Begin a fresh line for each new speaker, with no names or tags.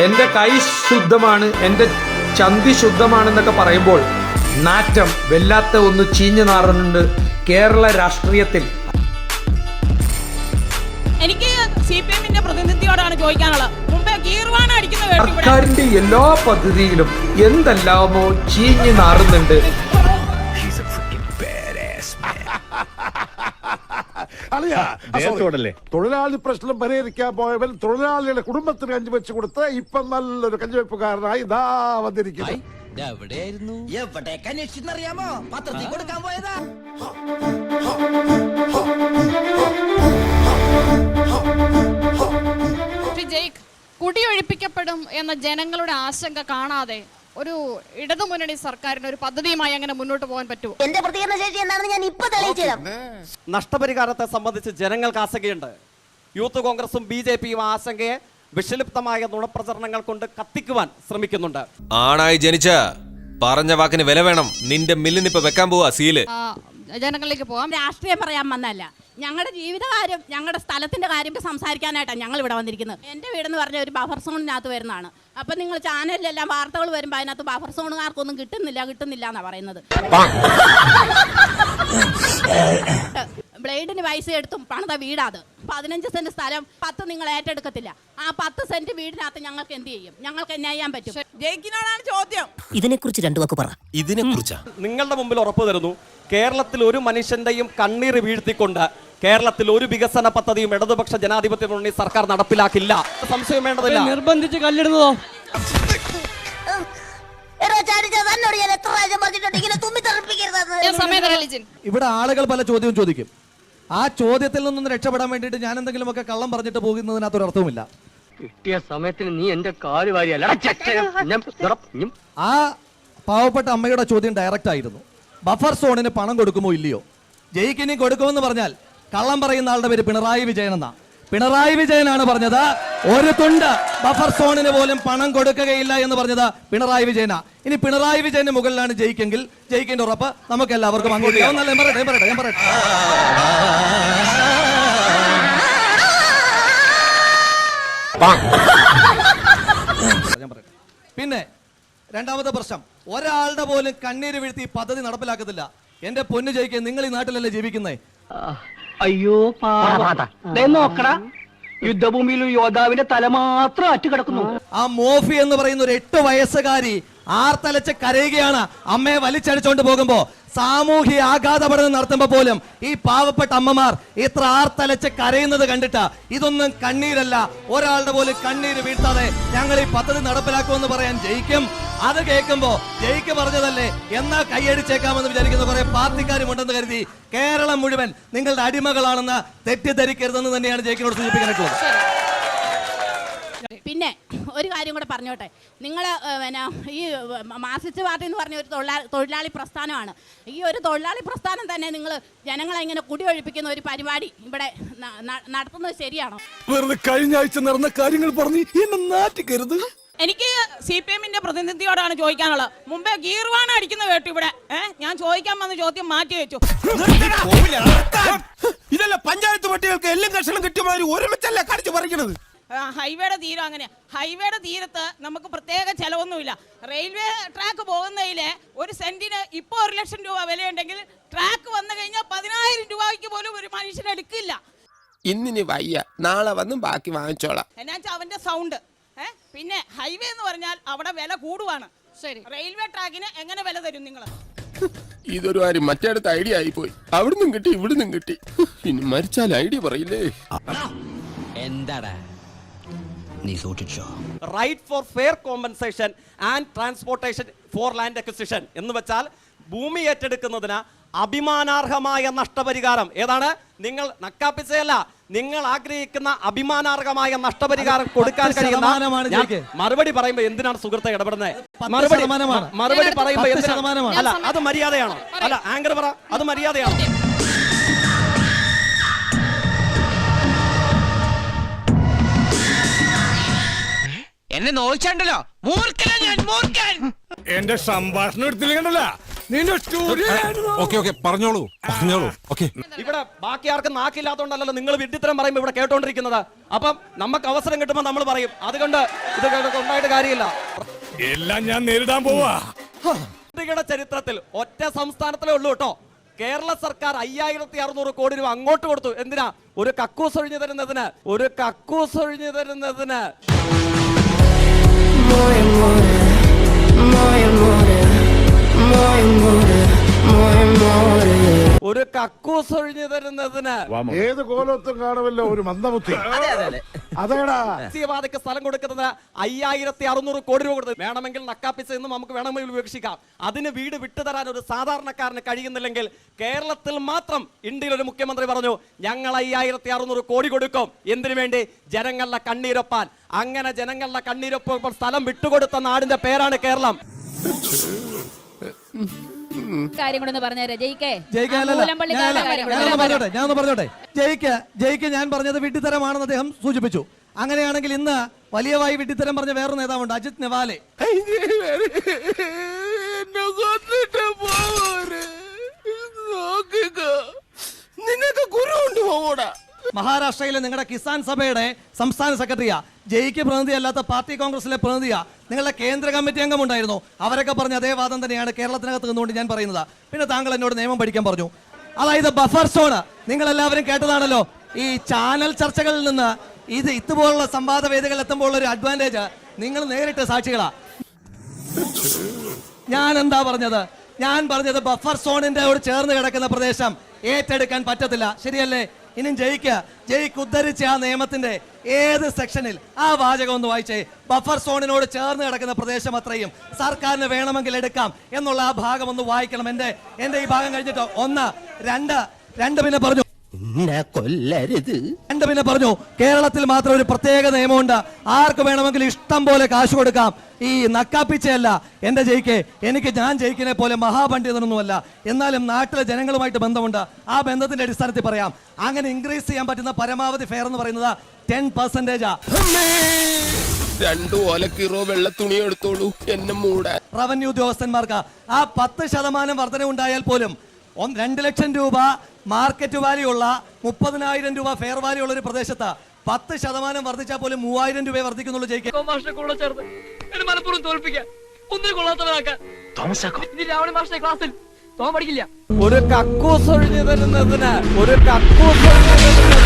എന്റെ കൈ ശുദ്ധമാണ് എന്റെ ചന്തി ശുദ്ധമാണെന്നൊക്കെ പറയുമ്പോൾ നാറ്റം വല്ലാത്ത ഒന്ന് ചീഞ്ഞു നാറുന്നുണ്ട് കേരള രാഷ്ട്രീയത്തിൽ.
എനിക്ക് സി പി എമ്മിന്റെ പ്രതിനിധിയോടാണ് ചോദിക്കാനുള്ളത്. മുമ്പേ ഗീർവാണ അടിക്കുന്ന
സർക്കാരിന്റെ എല്ലാ പദ്ധതിയിലും എന്തെല്ലാമോ ചീഞ്ഞു നാറുന്നുണ്ട്.
അളിയാ, തൊഴിലാളി പ്രശ്നം പരിഹരിക്കാൻ പോയവൻ തൊഴിലാളിയുടെ കുടുംബത്തിന് കഞ്ചി വെച്ച് കൊടുത്ത് ഇപ്പൊ നല്ലൊരു കഞ്ചിവെപ്പുകാരനായി ഇതാ വന്നിരിക്കുന്നു.
എവിടെയായിരുന്നു?
എവിടേക്ക് അന്വേഷിച്ചെന്നറിയാമോ? പത്രത്തിൽ കൊടുക്കാൻ പോയതാ.
കുടിയൊഴിപ്പിക്കപ്പെടും എന്ന ജനങ്ങളുടെ ആശങ്ക കാണാതെ ഒരു ഇടതു മുന്നണി സർക്കാരിന് ഒരു പദ്ധതിയുമായി അങ്ങനെ മുന്നോട്ട് പോകാൻ പറ്റുമോ
എന്റെ പ്രതികരണ ശേഷി എന്താണെന്ന് ഞാൻ ഇപ്പൊ തെളിയിച്ചു തരാം
നഷ്ടപരിഹാരത്തെ സംബന്ധിച്ച് ജനങ്ങൾക്ക് ആശങ്കയുണ്ട്. യൂത്ത് കോൺഗ്രസും ബി ജെ പിയും ആശങ്കയെ വിഷലിപ്തമായ നുണപ്രചരണങ്ങൾ കൊണ്ട് കത്തിക്കുവാൻ ശ്രമിക്കുന്നുണ്ട്.
ആണായി ജനിച്ച പറഞ്ഞ വാക്കിന് വില വേണം. നിന്റെ മില്ലിനിപ്പോ വെക്കാൻ പോവാ സീൽ.
ആ, ജനങ്ങളിലേക്ക് പോകാം
രാഷ്ട്രീയം പറയാൻ വന്നല്ല ഞങ്ങളുടെ ജീവിതകാര്യം ഞങ്ങളുടെ സ്ഥലത്തിന്റെ കാര്യം സംസാരിക്കാനായിട്ടാണ് ഞങ്ങൾ ഇവിടെ വന്നിരിക്കുന്നത്. എന്റെ വീടെന്ന് പറഞ്ഞ ഒരു ബഫർ സോണിനകത്ത് വരുന്നതാണ്. അപ്പൊ നിങ്ങൾ ചാനലിലെല്ലാം വാർത്തകൾ വരുമ്പോൾ അതിനകത്ത് ബഫർ സോണുകാർക്കൊന്നും കിട്ടുന്നില്ല കിട്ടുന്നില്ല എന്നാ പറയുന്നത്. ബ്ലേഡിന് പൈസ എടുത്തും പണിത വീടാത് പതിനഞ്ച് സെന്റ് സ്ഥലം പത്ത് നിങ്ങൾ ഏറ്റെടുക്കത്തില്ല. ആ പത്ത് സെന്റ് വീടിനകത്ത് ഞങ്ങൾക്ക് എന്ത് ചെയ്യും? ഞങ്ങൾക്ക് എന്നാ ചെയ്യാൻ പറ്റും? ജയിക്കിനോടാണ് ചോദ്യം.
ഇതിനെക്കുറിച്ച് രണ്ടു വാക്ക് പറ.
ഇതിനെ കുറിച്ചാ
നിങ്ങളുടെ മുമ്പിൽ ഉറപ്പു തരുന്നു. കേരളത്തിൽ ഒരു മനുഷ്യന്റെയും കണ്ണീർ വീഴ്ത്തിക്കൊണ്ട് കേരളത്തിൽ ഒരു വികസന പദ്ധതിയും ഇടതുപക്ഷ ജനാധിപത്യ മുന്നണി സർക്കാർ നടപ്പിലാക്കില്ല. സംശയം വേണ്ടതില്ല.
നിർബന്ധിച്ച് കല്ലിടുന്നതോ? ഇവിടെ ആളുകൾ പല ചോദ്യവും ചോദിക്കും. ആ ചോദ്യത്തിൽ നിന്നും രക്ഷപ്പെടാൻ വേണ്ടിയിട്ട് ഞാൻ എന്തെങ്കിലുമൊക്കെ കള്ളം പറഞ്ഞിട്ട് പോകുന്നതിനകത്തൊരർത്ഥവുമില്ല അർത്ഥവുമില്ല.
കിട്ടിയ സമയത്തിന് നീ എന്റെ കാൽ വാരിയല്ല.
ആ പാവപ്പെട്ട അമ്മയുടെ ചോദ്യം ഡയറക്റ്റ് ആയിരുന്നു. ബഫർ സോണിന് പണം കൊടുക്കുമോ ഇല്ലയോ? ജയിക്കിനി കൊടുക്കുമെന്ന് പറഞ്ഞാൽ കള്ളം പറയുന്ന ആളുടെ പേര് പിണറായി വിജയൻ എന്നാ. പിണറായി വിജയനാണ് പറഞ്ഞത്. ഒരു തുണ്ട് ബഫർ സോണിന് പോലും പണം കൊടുക്കുകയില്ല എന്ന് പറഞ്ഞത് പിണറായി വിജയനാ. ഇനി പിണറായി വിജയന് മുകളിലാണ് ജയിക്കെങ്കിൽ ജയിക്കേണ്ട ഉറപ്പ് നമുക്ക് എല്ലാവർക്കും അങ്ങോട്ട്. ഞാൻ പറയട്ടെ ഞാൻ പറയട്ടെ ഞാൻ പറയട്ടെ. പിന്നെ രണ്ടാമത്തെ പ്രശ്നം. ഒരാളുടെ പോലും കണ്ണീര് വീഴ്ത്തി പദ്ധതി നടപ്പിലാക്കത്തില്ല. എന്റെ പൊന്നു ജയിക്കാൻ നിങ്ങൾ ഈ നാട്ടിലല്ലേ ജീവിക്കുന്നേ?
അയ്യോ നോക്കടാ. യുദ്ധഭൂമിയിൽ യോദ്ധാവിന്റെ തല മാത്രം അറ്റു കിടക്കുന്നു
ആ മോഫി എന്ന് പറയുന്ന ഒരു എട്ട് വയസ്സുകാരി ആർത്തലച്ച് കരയുകയാണ്. അമ്മയെ വലിച്ചടിച്ചോണ്ട് പോകുമ്പോ സാമൂഹ്യ ആഘാത പഠനം നടത്തുമ്പോ പോലും ഈ പാവപ്പെട്ട അമ്മമാർ ഇത്ര ആർത്തലച്ച് കരയുന്നത് കണ്ടിട്ട്. ഇതൊന്നും കണ്ണീരല്ല. ഒരാളുടെ പോലും കണ്ണീര് വീഴ്ത്താതെ ഞങ്ങൾ ഈ പദ്ധതി നടപ്പിലാക്കുമെന്ന് പറയാൻ ജയിക്കും. അത് കേൾക്കുമ്പോ ജയിക്ക് പറഞ്ഞതല്ലേ? എന്നാ കൈയടിച്ചേക്കാമെന്ന് വിചാരിക്കുന്ന കുറെ പാർട്ടിക്കാരും ഉണ്ടെന്ന് കരുതി കേരളം മുഴുവൻ നിങ്ങളുടെ അടിമകളാണെന്ന് തെറ്റിദ്ധരിക്കരുതെന്ന് തന്നെയാണ് ജയിക്കിനോട് സൂചിപ്പിക്കാനായിട്ടുള്ളത്.
പിന്നെ ഒരു കാര്യം കൂടെ പറഞ്ഞോട്ടെ. നിങ്ങൾ പിന്നെ ഈ മാർസിസ്റ്റ് പാർട്ടി എന്ന് പറഞ്ഞ ഒരു തൊഴിലാളി തൊഴിലാളി പ്രസ്ഥാനമാണ്. ഈ ഒരു തൊഴിലാളി പ്രസ്ഥാനം തന്നെ നിങ്ങൾ ജനങ്ങളെ ഇങ്ങനെ കുടിയൊഴിപ്പിക്കുന്ന ഒരു പരിപാടി ഇവിടെ നടത്തുന്നത് ശരിയാണോ?
വെറുതെ കഴിഞ്ഞ ആഴ്ച നടന്ന കാര്യങ്ങൾ പറഞ്ഞ് എന്നെ നാറ്റിക്കരുത്.
എനിക്ക് സി പി എമ്മിന്റെ പ്രതിനിധിയോടാണ് ചോദിക്കാനുള്ളത്. മുമ്പേ ഗീർവാണ അടിക്കുന്ന കേട്ടു ഇവിടെ. ഞാൻ ചോദിക്കാൻ വന്ന ചോദ്യം മാറ്റി വെച്ചു.
ഇതല്ല പഞ്ചായത്ത് പട്ടികൾക്ക് എല്ലാം കഷണം കിട്ടിയ ഒരുമിച്ചല്ലേ കടിച്ചു പറിക്കണത്?
ഹൈവേയുടെ തീരം അങ്ങനെ. ഹൈവേയുടെ തീരത്ത് നമുക്ക് പ്രത്യേക ചിലവൊന്നുമില്ല. റെയിൽവേ ട്രാക്ക് പോകുന്നതിൽ ഒരു സെന്റിന് ഇപ്പോൾ ഒരു ലക്ഷം രൂപ വിലയുണ്ടെങ്കിൽ ട്രാക്ക് വന്നു കഴിഞ്ഞാൽ പതിനായിരം രൂപയ്ക്ക് പോലും ഒരു മനുഷ്യൻ എടുക്കില്ല.
ഇന്നിനി വയ്യ. നാളെ വന്നും ബാക്കി വാങ്ങിച്ചോളാം.
എന്നാ വെച്ചാൽ അവന്റെ സൗണ്ട്. ഏഹ് പിന്നെ ഹൈവേ എന്ന് പറഞ്ഞാൽ അവിടെ വില കൂടുവാണ്.
ശരി.
റെയിൽവേ ട്രാക്കിന് എങ്ങനെ വില തരും നിങ്ങൾ
ഇതൊരു കാര്യം മറ്റേടത്ത് ഐഡിയ ആയി പോയി അവിടുന്നും കിട്ടി ഇവിടുന്നും കിട്ടി. ഇനി മരിച്ചാൽ ഐഡിയ പറയില്ലേ?
എന്താടാ? നീ സൂക്ഷിച്ചോ.
Right for fair compensation and transportation for land acquisition എന്ന് വെച്ചാൽ ഭൂമി ഏറ്റെടുക്കുന്നതിന് അഭിമാനാർഹമായ നഷ്ടപരിഹാരം. ഏതാണ്? നിങ്ങൾ നക്കാപ്പിച്ചയല്ല നിങ്ങൾ ആഗ്രഹിക്കുന്ന അഭിമാനാർഹമായ നഷ്ടപരിഹാരം കൊടുക്കാൻ കഴിയുന്ന മറുപടി പറയുമ്പോൾ എന്തിനാണ് സുഹൃത്തെ ഇടപെടുന്നത് മറുപടി. മറുപടി പറയുമ്പോൾ
പത്ത്
എന്തിനാ-
ശതമാനമാണ്.
അല്ല അത് മര്യാദയാണോ? അല്ല ആങ്കർ പറ അത് മര്യാദയാണോ?
എന്നെ നോയിച്ചാണ്ടല്ലോ മൂർഖനാ ഞാൻ മൂർഖൻ.
എന്റെ സംഭാഷണം എടുത്തില്ല
ഓക്കെ ഓക്കെ പറഞ്ഞോളൂ പറഞ്ഞോളൂ ഓക്കെ.
ഇവിടെ ബാക്കി ആർക്കും നാക്കില്ലാത്തോണ്ടല്ലോ നിങ്ങൾ വിഡിത്തരം പറയുമ്പോൾ ഇവിടെ കേട്ടോണ്ടിരിക്കുന്നത്. അപ്പം നമുക്ക് അവസരം കിട്ടുമ്പോൾ നമ്മൾ പറയും. അതുകൊണ്ട് ഇത് ഉണ്ടായിട്ട് കാര്യമില്ല.
എല്ലാം ഞാൻ നേരിടാൻ പോവാ.
ചരിത്രത്തിൽ ഒറ്റ സംസ്ഥാനത്തിലേ ഉള്ളൂ കേട്ടോ. കേരള സർക്കാർ അയ്യായിരത്തി അറുന്നൂറ് കോടി രൂപ അങ്ങോട്ട് കൊടുത്തു. എന്തിനാ? ഒരു കക്കൂസ് ഒഴിഞ്ഞു തരുന്നതിന്. ഒരു കക്കൂസ് ഒഴിഞ്ഞു തരുന്നതിന്. more and more. ഒരു കക്കൂസ് ഒഴിഞ്ഞു തരുന്നതിന്
ഏത് കോലത്തും കാണുമല്ലോ ഒരു മന്ദബുദ്ധി. അതേടാ.
ദേശീയവാദയ്ക്ക് സ്ഥലം കൊടുക്കുന്നത് അയ്യായിരത്തി അറുന്നൂറ് കോടി രൂപ കൊടുത്തത് വേണമെങ്കിൽ നക്കാപ്പിച്ച എന്ന് നമുക്ക് വേണമെങ്കിൽ ഉപേക്ഷിക്കാം. അതിന് വീട് വിട്ടുതരാൻ ഒരു സാധാരണക്കാരന് കഴിയുന്നില്ലെങ്കിൽ കേരളത്തിൽ മാത്രം ഇന്ത്യയിൽ ഒരു മുഖ്യമന്ത്രി പറഞ്ഞു ഞങ്ങൾ അയ്യായിരത്തി അറുന്നൂറ് കോടി കൊടുക്കും. എന്തിനു വേണ്ടി? ജനങ്ങളുടെ കണ്ണീരൊപ്പാൻ അങ്ങനെ ജനങ്ങളുടെ കണ്ണീരൊപ്പം സ്ഥലം വിട്ടുകൊടുത്ത നാടിന്റെ പേരാണ് കേരളം.
കാര്യം ജയിക്കേ?
പറഞ്ഞോട്ടെ ഞാനൊന്ന് പറഞ്ഞോട്ടെ. ജയിക്ക് ജയിക്ക് ഞാൻ പറഞ്ഞത് വിഡ്ഢിത്തരമാണെന്ന് അദ്ദേഹം സൂചിപ്പിച്ചു. അങ്ങനെയാണെങ്കിൽ ഇന്ന് വലിയ വായി വിഡ്ഢിത്തരം പറഞ്ഞ വേറൊരു നേതാവുണ്ട് അജിത് നെവാലെ.
നിനക്ക്
മഹാരാഷ്ട്രയിലെ നിങ്ങളുടെ കിസാൻ സഭയുടെ സംസ്ഥാന സെക്രട്ടറിയാ. ജയിക്ക് പ്രതിനിധിയല്ലാത്ത പാർട്ടി കോൺഗ്രസിലെ പ്രതിനിധിയാ. നിങ്ങളുടെ കേന്ദ്ര കമ്മിറ്റി അംഗമുണ്ടായിരുന്നു. അവരൊക്കെ പറഞ്ഞ അതേ വാദം തന്നെയാണ് കേരളത്തിനകത്ത് നിന്നുകൊണ്ട് ഞാൻ പറയുന്നത്. പിന്നെ താങ്കൾ എന്നോട് നിയമം പഠിക്കാൻ പറഞ്ഞു. അതായത് ബഫർ സോൺ നിങ്ങൾ എല്ലാവരും കേട്ടതാണല്ലോ. ഈ ചാനൽ ചർച്ചകളിൽ നിന്ന് ഇത് ഇതുപോലുള്ള സംവാദ വേദികൾ എത്തുമ്പോൾ ഒരു അഡ്വാന്റേജ് നിങ്ങൾ നേരിട്ട് സാക്ഷികളാ. ഞാൻ എന്താ പറഞ്ഞത്? ഞാൻ പറഞ്ഞത് ബഫർ സോണിന്റെ ഒരു ചേർന്ന് കിടക്കുന്ന പ്രദേശം ഏറ്റെടുക്കാൻ പറ്റത്തില്ല. ശരിയല്ലേ? ഇനിയും ജയിക്കുക ജയിക്ക് ഉദ്ധരിച്ച ആ നിയമത്തിന്റെ ഏത് സെക്ഷനിൽ? ആ വാചകം ഒന്ന് വായിച്ചേ. ബഫർ സോണിനോട് ചേർന്ന് കിടക്കുന്ന പ്രദേശം അത്രയും. സർക്കാരിന് വേണമെങ്കിൽ എടുക്കാം എന്നുള്ള ആ ഭാഗം ഒന്ന് വായിക്കണം. എന്റെ എന്റെ ഈ ഭാഗം കഴിഞ്ഞിട്ടോ? ഒന്ന് രണ്ട് രണ്ട് പിന്നെ പറഞ്ഞു.
കൊല്ലരുത്.
രണ്ട് പിന്നെ പറഞ്ഞു കേരളത്തിൽ മാത്രം ഒരു പ്രത്യേക നിയമമുണ്ട്. ആർക്ക് വേണമെങ്കിലും ഇഷ്ടം പോലെ കാശ് കൊടുക്കാം. ഈ നക്കാപ്പിച്ചയല്ല എന്റെ ജയിക്ക് എനിക്ക് ഞാൻ ജയിക്കിനെ പോലെ മഹാപണ്ഡിതനൊന്നുമല്ല. എന്നാലും നാട്ടിലെ ജനങ്ങളുമായിട്ട് ബന്ധമുണ്ട്. ആ ബന്ധത്തിന്റെ അടിസ്ഥാനത്തിൽ പറയാം. അങ്ങനെ ഇൻക്രീസ് ചെയ്യാൻ പറ്റുന്ന പരമാവധി ഫെയർ എന്ന് പറയുന്നത് ടെൻ പെർസെന്റേജാ
രണ്ടു ഓലക്കീറോ വെള്ള തുണി എടുത്തോളൂ. എന്നെ മൂടാൻ.
റവന്യൂ ഉദ്യോഗസ്ഥന്മാർക്ക് ആ പത്ത് ശതമാനം വർധന ഉണ്ടായാൽ പോലും രണ്ട് ലക്ഷം രൂപ മാർക്കറ്റ് വാല്യൂ ഉള്ള മുപ്പതിനായിരം രൂപ ഫെയർ വാല്യൂ ഉള്ള ഒരു പ്രദേശത്ത് പത്ത് ശതമാനം വർദ്ധിച്ചാൽ പോലും മൂവായിരം രൂപയെ വർദ്ധിക്കുന്നുള്ളൂ ജയിക്ക്
മാഷിനെ കൂടെ ചേർന്ന് മലപ്പുറം മനഃപൂർവം തോൽപ്പിക്കാൻ. ഒന്നിനും കൊള്ളാത്തവനാക്കാൻ. ഇനി രാവണി മാഷിനെ ക്ലാസ്സിൽ
ഒരു കക്കൂസ് ഒഴിഞ്ഞു തരുന്നതിന് ഒരു കക്കൂസ് ഒഴിഞ്ഞു തരുന്നതിന്